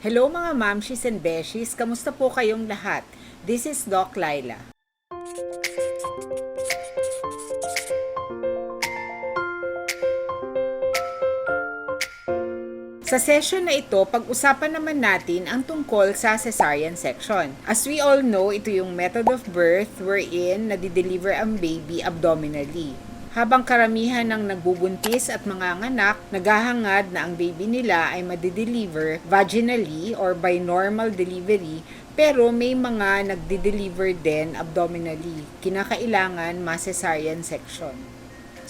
Hello mga mamshis and beshies, kamusta po kayong lahat? This is Doc Laila. Sa session na ito, pag-usapan naman natin ang tungkol sa cesarean section. As we all know, ito yung method of birth wherein nadideliver ang baby abdominally. Habang karamihan ng nagbubuntis at mga nganak, naghahangad na ang baby nila ay madideliver vaginally or by normal delivery, pero may mga nagdi-deliver din abdominally. Kinakailangan ma-cesarean section.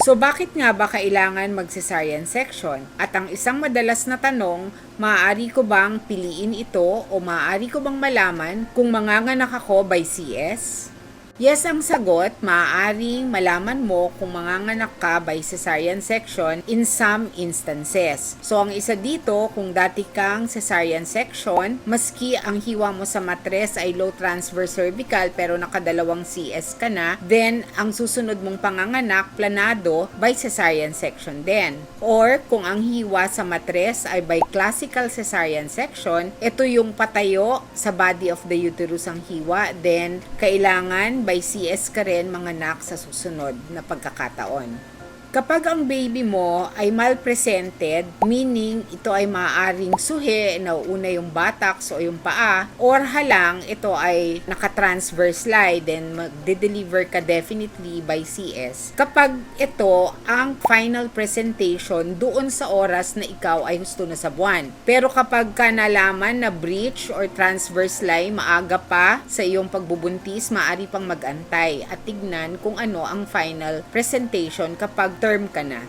So bakit nga ba kailangan mag-cesarean section? At ang isang madalas na tanong, maaari ko bang piliin ito o maaari ko bang malaman kung manganganak ako by CS? Yes ang sagot, maaaring malaman mo kung manganganak ka by cesarean section in some instances. So ang isa dito, kung dati kang cesarean section, maski ang hiwa mo sa matres ay low transverse cervical pero nakadalawang CS ka na, then ang susunod mong panganganak planado by cesarean section din. Or kung ang hiwa sa matres ay by classical cesarean section, ito yung patayo sa body of the uterus ang hiwa, then kailangan by CS ka rin manganak sa susunod na pagkakataon. Kapag ang baby mo ay malpresented, meaning ito ay maaaring suhi, nauuna yung buttocks o yung paa, or halang ito ay nakatransverse lie, then magde-deliver ka definitely by CS. Kapag ito ang final presentation doon sa oras na ikaw ay husto na sa buwan. Pero kapag ka nalaman na breach or transverse lie, maaga pa sa iyong pagbubuntis, maaari pang mag-antay at tignan kung ano ang final presentation kapag term ka na.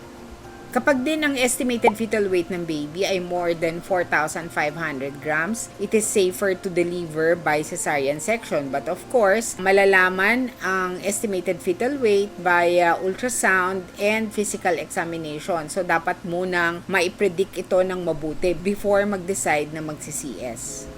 Kapag din ang estimated fetal weight ng baby ay more than 4,500 grams, it is safer to deliver by cesarean section. But of course, malalaman ang estimated fetal weight via ultrasound and physical examination. So, dapat munang maipredict ito ng mabuti before mag-decide na magsi-CS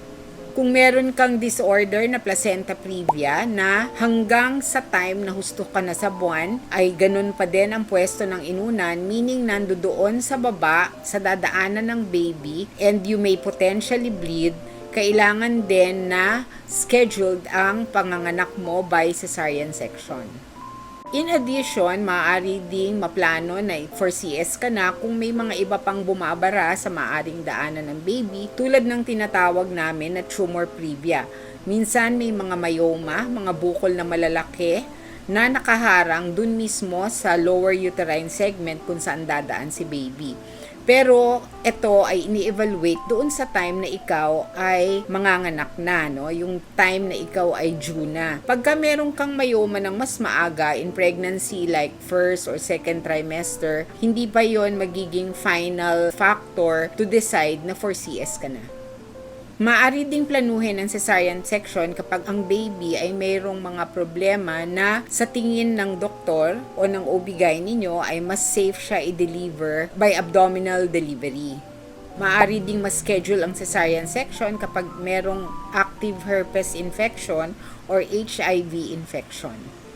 kung meron kang disorder na placenta previa na hanggang sa time na husto ka na sa buwan, ay ganun pa din ang pwesto ng inunan, meaning nando doon sa baba, sa dadaanan ng baby, and you may potentially bleed, kailangan din na scheduled ang panganganak mo by cesarean section. In addition, maaari ding maplano na for CS ka na kung may mga iba pang bumabara sa maaring daanan ng baby tulad ng tinatawag namin na tumor previa. Minsan may mga myoma, mga bukol na malalaki na nakaharang dun mismo sa lower uterine segment kung saan dadaan si baby. Pero ito ay ini-evaluate doon sa time na ikaw ay manganganak na, no? Yung time na ikaw ay due na. Pagka meron kang mayoma ng mas maaga in pregnancy like first or second trimester, hindi pa yon magiging final factor to decide na for CS ka na. Maari ding planuhin ang cesarean section kapag ang baby ay mayroong mga problema na sa tingin ng doktor o ng OB-GYN ninyo ay mas safe siya i-deliver by abdominal delivery. Maari ding ma-schedule ang cesarean section kapag merong active herpes infection or HIV infection.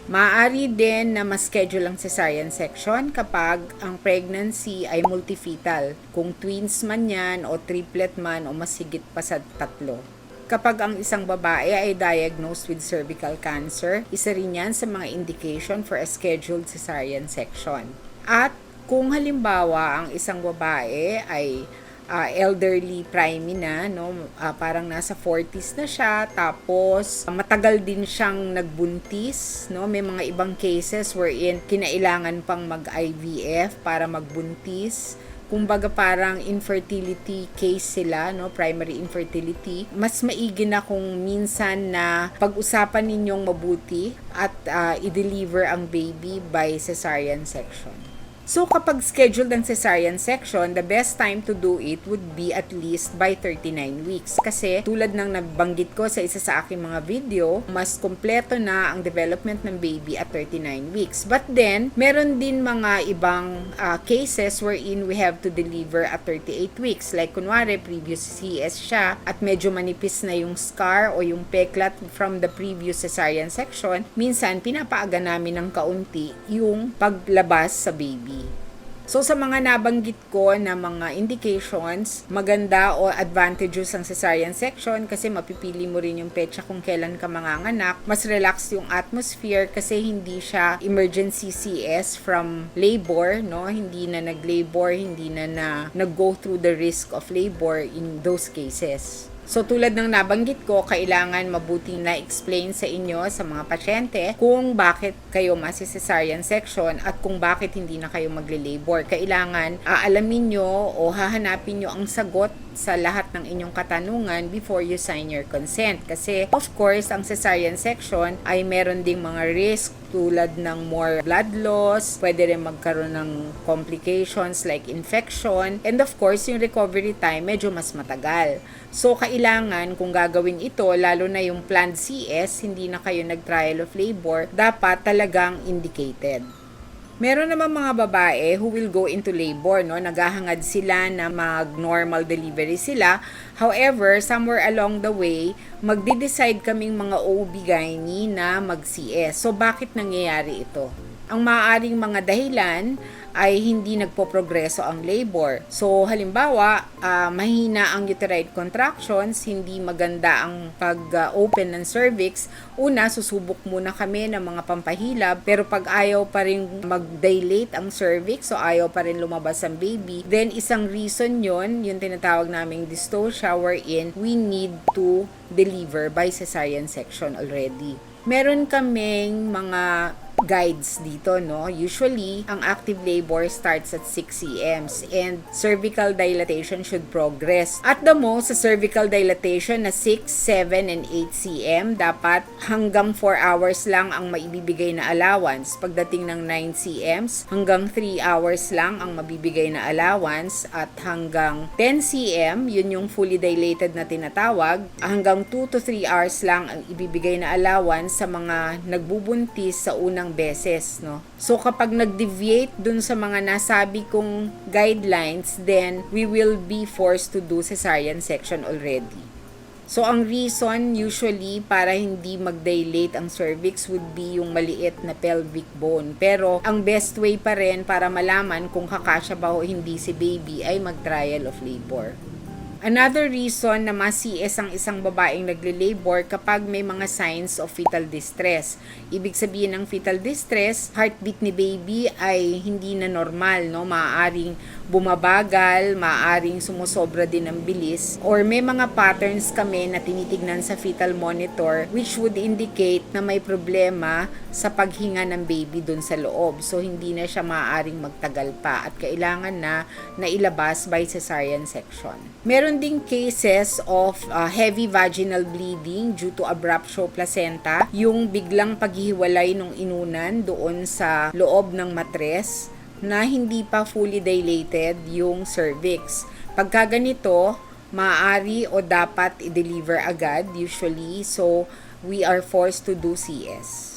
Maaari din na ma-schedule ang cesarean section kapag ang pregnancy ay multifetal, kung twins man yan o triplet man o mas higit pa sa tatlo. Kapag ang isang babae ay diagnosed with cervical cancer, isa rin yan sa mga indication for a scheduled cesarean section. At kung halimbawa ang isang babae ay uh, elderly primey na, no? Uh, parang nasa 40s na siya, tapos matagal din siyang nagbuntis, no? May mga ibang cases wherein kinailangan pang mag-IVF para magbuntis. Kumbaga parang infertility case sila, no? Primary infertility. Mas maigi na kung minsan na pag-usapan ninyong mabuti at uh, i-deliver ang baby by cesarean section. So kapag scheduled ang cesarean section, the best time to do it would be at least by 39 weeks. Kasi tulad ng nabanggit ko sa isa sa aking mga video, mas kompleto na ang development ng baby at 39 weeks. But then, meron din mga ibang uh, cases wherein we have to deliver at 38 weeks. Like kunwari, previous CS siya at medyo manipis na yung scar o yung peklat from the previous cesarean section. Minsan, pinapaaga namin ng kaunti yung paglabas sa baby. So sa mga nabanggit ko na mga indications, maganda o advantages ang cesarean section kasi mapipili mo rin yung petsa kung kailan ka manganganak. Mas relax yung atmosphere kasi hindi siya emergency CS from labor, no? Hindi na nag-labor, hindi na na nag-go through the risk of labor in those cases. So tulad ng nabanggit ko, kailangan mabuting na-explain sa inyo sa mga pasyente kung bakit kayo masi-cesarean section at kung bakit hindi na kayo magle-labor. Kailangan aalamin nyo o hahanapin nyo ang sagot sa lahat ng inyong katanungan before you sign your consent. Kasi of course, ang cesarean section ay meron ding mga risk tulad ng more blood loss, pwede rin magkaroon ng complications like infection, and of course, yung recovery time medyo mas matagal. So, kailangan kung gagawin ito, lalo na yung planned CS, hindi na kayo nag-trial of labor, dapat talagang indicated. Meron naman mga babae who will go into labor, no? Naghahangad sila na mag-normal delivery sila. However, somewhere along the way, magde-decide kaming mga OB-GYN na mag-CS. So, bakit nangyayari ito? Ang maaaring mga dahilan ay hindi nagpo-progreso ang labor. So, halimbawa, ah, mahina ang uterine contractions, hindi maganda ang pag-open ng cervix. Una, susubok muna kami ng mga pampahilab, pero pag ayaw pa rin mag-dilate ang cervix, so ayaw pa rin lumabas ang baby, then isang reason yon yung tinatawag naming dystocia, wherein we need to deliver by cesarean section already. Meron kaming mga guides dito, no? Usually, ang active labor starts at 6 cm and cervical dilatation should progress. At the most, sa cervical dilatation na 6, 7, and 8 cm, dapat hanggang 4 hours lang ang maibibigay na allowance. Pagdating ng 9 cm, hanggang 3 hours lang ang mabibigay na allowance at hanggang 10 cm, yun yung fully dilated na tinatawag, hanggang 2 to 3 hours lang ang ibibigay na allowance sa mga nagbubuntis sa unang beses, no? So kapag nag-deviate dun sa mga nasabi kong guidelines, then we will be forced to do cesarean section already. So ang reason usually para hindi mag-dilate ang cervix would be yung maliit na pelvic bone. Pero ang best way pa rin para malaman kung kakasya ba o hindi si baby ay mag-trial of labor. Another reason na ma-CS ang isang babaeng nagle-labor kapag may mga signs of fetal distress. Ibig sabihin ng fetal distress, heartbeat ni baby ay hindi na normal, no? Maaaring bumabagal, maaaring sumusobra din ng bilis, or may mga patterns kami na tinitignan sa fetal monitor which would indicate na may problema sa paghinga ng baby dun sa loob. So, hindi na siya maaaring magtagal pa at kailangan na nailabas by cesarean section. Meron ding cases of uh, heavy vaginal bleeding due to abruptio placenta, yung biglang paghihiwalay ng inunan doon sa loob ng matres na hindi pa fully dilated yung cervix. Pagka ganito, maaari o dapat i-deliver agad usually so we are forced to do CS.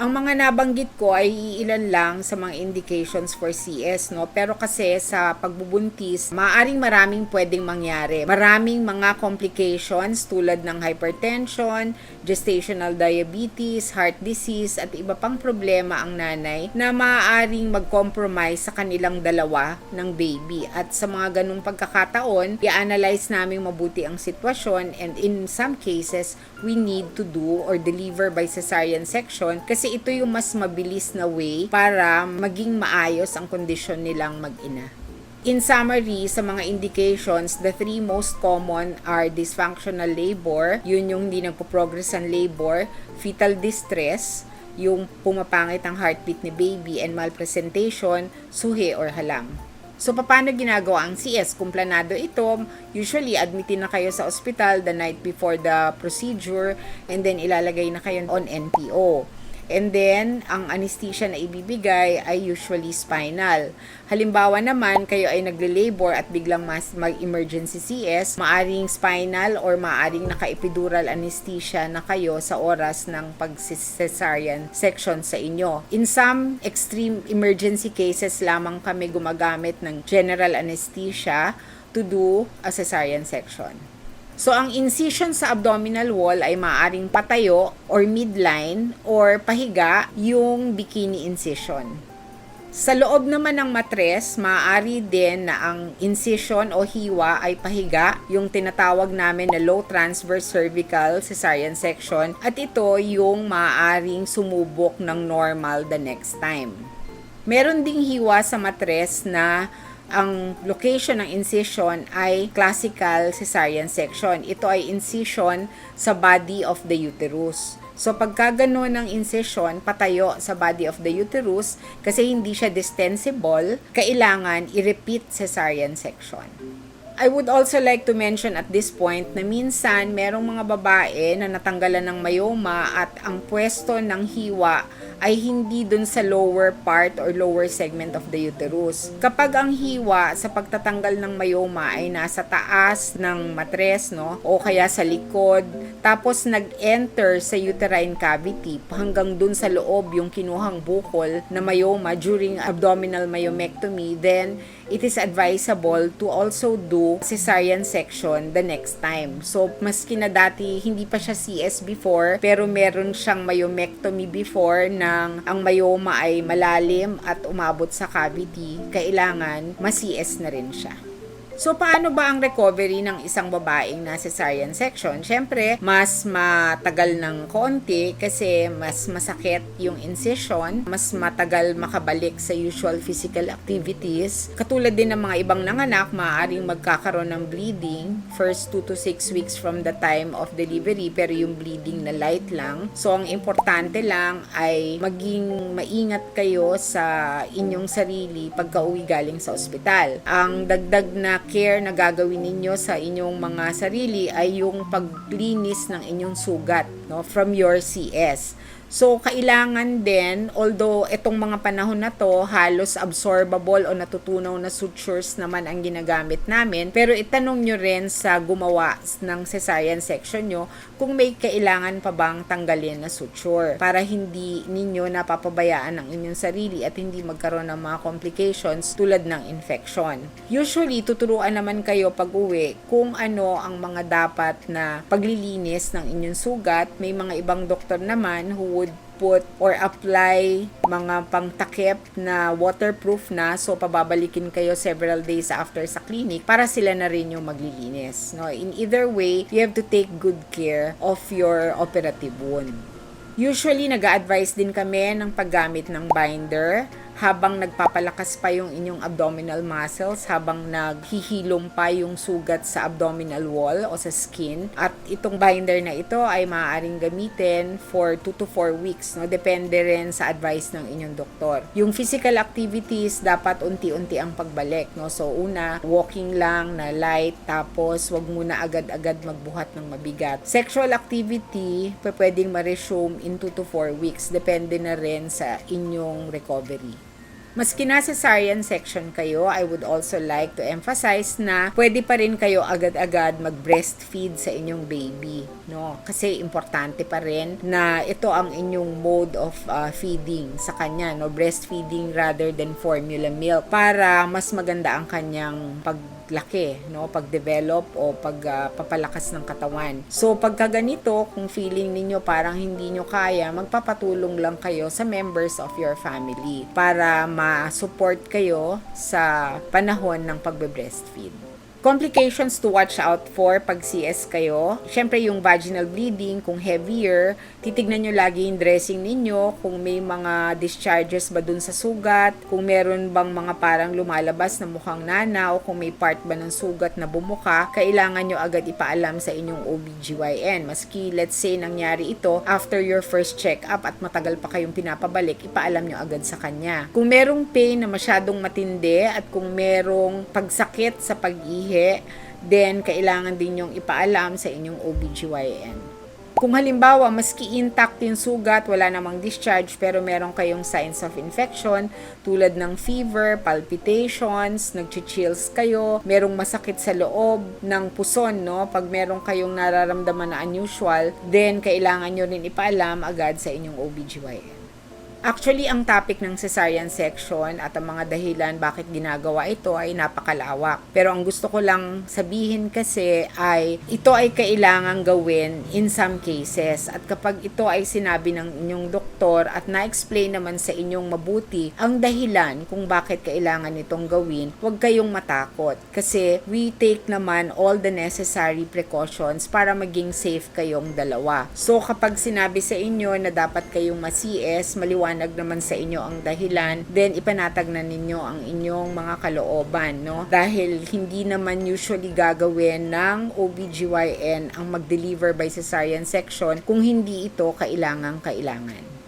Ang mga nabanggit ko ay iilan lang sa mga indications for CS, no? Pero kasi sa pagbubuntis, maaring maraming pwedeng mangyari. Maraming mga complications tulad ng hypertension, gestational diabetes, heart disease, at iba pang problema ang nanay na maaaring mag-compromise sa kanilang dalawa ng baby. At sa mga ganung pagkakataon, i-analyze namin mabuti ang sitwasyon and in some cases, we need to do or deliver by cesarean section kasi ito yung mas mabilis na way para maging maayos ang kondisyon nilang mag-ina. In summary, sa mga indications, the three most common are dysfunctional labor, yun yung hindi nagpo-progress ang labor, fetal distress, yung pumapangit ang heartbeat ni baby, and malpresentation, suhi or halang. So, paano ginagawa ang CS? Kung planado ito, usually admitin na kayo sa ospital the night before the procedure and then ilalagay na kayo on NPO. And then, ang anesthesia na ibibigay ay usually spinal. Halimbawa naman, kayo ay nagle-labor at biglang mas mag-emergency CS, maaring spinal or maaring naka-epidural anesthesia na kayo sa oras ng pag-cesarean section sa inyo. In some extreme emergency cases lamang kami gumagamit ng general anesthesia to do a cesarean section. So, ang incision sa abdominal wall ay maaaring patayo or midline or pahiga yung bikini incision. Sa loob naman ng matres, maaari din na ang incision o hiwa ay pahiga, yung tinatawag namin na low transverse cervical cesarean section, at ito yung maaaring sumubok ng normal the next time. Meron ding hiwa sa matres na ang location ng incision ay classical cesarean section. Ito ay incision sa body of the uterus. So pagka ganun ng incision, patayo sa body of the uterus, kasi hindi siya distensible, kailangan i-repeat cesarean section. I would also like to mention at this point na minsan merong mga babae na natanggalan ng mayoma at ang pwesto ng hiwa ay hindi dun sa lower part or lower segment of the uterus. Kapag ang hiwa sa pagtatanggal ng mayoma ay nasa taas ng matres, no, o kaya sa likod, tapos nag-enter sa uterine cavity hanggang dun sa loob yung kinuhang bukol na mayoma during abdominal myomectomy, then it is advisable to also do cesarean section the next time. So, maski na dati hindi pa siya CS before, pero meron siyang myomectomy before ng ang myoma ay malalim at umabot sa cavity, kailangan ma-CS na rin siya. So, paano ba ang recovery ng isang babaeng na cesarean section? Siyempre, mas matagal ng konti kasi mas masakit yung incision, mas matagal makabalik sa usual physical activities. Katulad din ng mga ibang nanganak, maaaring magkakaroon ng bleeding first 2 to 6 weeks from the time of delivery pero yung bleeding na light lang. So, ang importante lang ay maging maingat kayo sa inyong sarili pagka uwi galing sa ospital. Ang dagdag na care na gagawin ninyo sa inyong mga sarili ay yung paglinis ng inyong sugat no, from your CS. So, kailangan din, although itong mga panahon na to, halos absorbable o natutunaw na sutures naman ang ginagamit namin, pero itanong nyo rin sa gumawa ng cesarean section nyo kung may kailangan pa bang tanggalin na suture para hindi ninyo napapabayaan ang inyong sarili at hindi magkaroon ng mga complications tulad ng infection. Usually, tuturuan naman kayo pag uwi kung ano ang mga dapat na paglilinis ng inyong sugat. May mga ibang doktor naman who would put or apply mga pangtakip na waterproof na so pababalikin kayo several days after sa clinic para sila na rin yung maglilinis. No? In either way, you have to take good care of your operative wound. Usually, nag advise din kami ng paggamit ng binder habang nagpapalakas pa yung inyong abdominal muscles, habang naghihilom pa yung sugat sa abdominal wall o sa skin. At itong binder na ito ay maaaring gamitin for 2 to 4 weeks. No? Depende rin sa advice ng inyong doktor. Yung physical activities, dapat unti-unti ang pagbalik. No? So, una, walking lang na light, tapos wag muna agad-agad magbuhat ng mabigat. Sexual activity, pwedeng ma-resume in 2 to 4 weeks. Depende na rin sa inyong recovery. Maski na cesarean section kayo, I would also like to emphasize na pwede pa rin kayo agad-agad mag-breastfeed sa inyong baby, no? Kasi importante pa rin na ito ang inyong mode of uh, feeding sa kanya, no? Breastfeeding rather than formula milk para mas maganda ang kanyang pag paglaki, no, pag-develop o pagpapalakas uh, ng katawan. So pagka ganito, kung feeling ninyo parang hindi nyo kaya, magpapatulong lang kayo sa members of your family para ma-support kayo sa panahon ng pagbe-breastfeed. Complications to watch out for pag CS kayo. Siyempre yung vaginal bleeding, kung heavier, titignan nyo lagi yung dressing ninyo, kung may mga discharges ba dun sa sugat, kung meron bang mga parang lumalabas na mukhang nana, o kung may part ba ng sugat na bumuka, kailangan nyo agad ipaalam sa inyong OBGYN. Maski, let's say, nangyari ito after your first check-up at matagal pa kayong pinapabalik, ipaalam nyo agad sa kanya. Kung merong pain na masyadong matindi at kung merong pagsakit sa pag-ihi, ihi, then kailangan din yung ipaalam sa inyong OBGYN. Kung halimbawa, maski intact yung sugat, wala namang discharge, pero meron kayong signs of infection, tulad ng fever, palpitations, nag-chills kayo, merong masakit sa loob ng puson, no? Pag meron kayong nararamdaman na unusual, then kailangan nyo rin ipaalam agad sa inyong OBGYN. Actually, ang topic ng cesarean section at ang mga dahilan bakit ginagawa ito ay napakalawak. Pero ang gusto ko lang sabihin kasi ay ito ay kailangan gawin in some cases. At kapag ito ay sinabi ng inyong doktor at na-explain naman sa inyong mabuti ang dahilan kung bakit kailangan itong gawin, huwag kayong matakot. Kasi we take naman all the necessary precautions para maging safe kayong dalawa. So kapag sinabi sa inyo na dapat kayong ma-CS, maliwanag naman sa inyo ang dahilan, then ipanatag na ninyo ang inyong mga kalooban, no? Dahil hindi naman usually gagawin ng OBGYN ang mag-deliver by cesarean section kung hindi ito kailangang kailangan.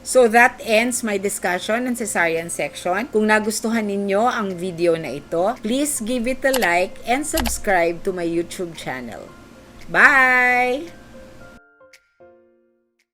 So that ends my discussion on cesarean section. Kung nagustuhan ninyo ang video na ito, please give it a like and subscribe to my YouTube channel. Bye!